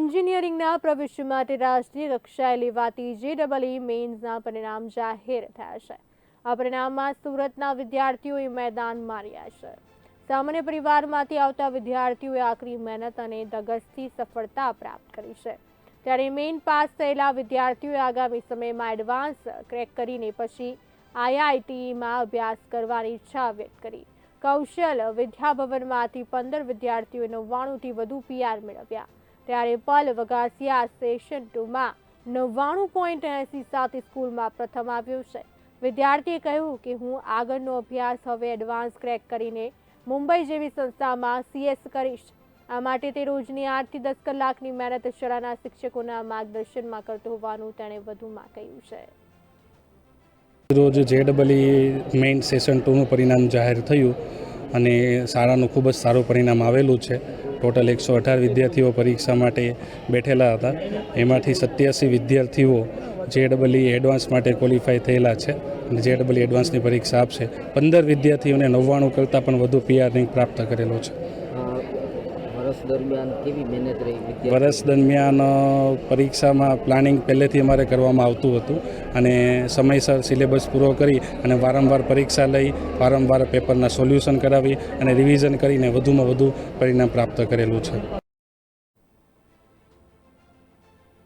એન્જિનિયરિંગના પ્રવેશ માટે રાષ્ટ્રીય કક્ષાએ લેવાતી જે ડબલ ઈ મેઇન્સના પરિણામ જાહેર થયા છે. આ પરિણામમાં સુરતના વિદ્યાર્થીઓએ મેદાન માર્યા છે. સામાન્ય પરિવારમાંથી આવતા વિદ્યાર્થીઓએ આકરી મહેનત અને ધગસથી સફળતા પ્રાપ્ત કરી છે. ત્યારે મેઇન પાસ થયેલા વિદ્યાર્થીઓએ આગામી સમયમાં એડવાન્સ ક્રેક કરીને પછી આઈઆઈટીમાં અભ્યાસ કરવાની ઈચ્છા વ્યક્ત કરી. કૌશલ વિદ્યાભવનમાંથી પંદર વિદ્યાર્થીઓએ નવ્વાણુંથી વધુ પીઆર મેળવ્યા. ત્યારે પલ વગાસિયા સેશન ટુમાં નવ્વાણું પોઈન્ટ એસી સાથે સ્કૂલમાં પ્રથમ આવ્યો છે. વિદ્યાર્થીએ કહ્યું કે હું આગળનો અભ્યાસ હવે એડવાન્સ ક્રેક કરીને મુંબઈ જેવી સંસ્થામાં સીએસ કરીશ. આ માટે તે રોજની આઠથી દસ કલાકની મહેનત શાળાના શિક્ષકોના માર્ગદર્શનમાં કરતો હોવાનું તેણે વધુમાં કહ્યું છે. રોજ જે ડબલઈ મેઇન સેશન ટુનું પરિણામ જાહેર થયું. અને શાળાનું ખૂબ જ સારું પરિણામ આવેલું છે. ટોટલ એકસો અઢાર વિદ્યાર્થીઓ પરીક્ષા માટે બેઠેલા હતા. એમાંથી સત્યાસી વિદ્યાર્થીઓ જે ડબલઈ એડવાન્સ માટે ક્વોલિફાય થયેલા છે અને જે ડબલઈ એડવાન્સની પરીક્ષા આપશે. પંદર વિદ્યાર્થીઓને નવ્વાણું કરતાં પણ વધુ પીઆર રેન્ક પ્રાપ્ત કરેલો છે. વર્ષ દરમિયાન કેવી મહેનત રહી વર્ષ દરમિયાન પરીક્ષામાં પ્લાનિંગ પહેલેથી અમારે કરવામાં આવતું હતું અને સમયસર સિલેબસ પૂરો કરી અને વારંવાર પરીક્ષા લઈ, વારંવાર પેપરના સોલ્યુશન કરાવી અને રિવિઝન કરીને વધુમાં વધુ પરિણામ પ્રાપ્ત કરેલું છે.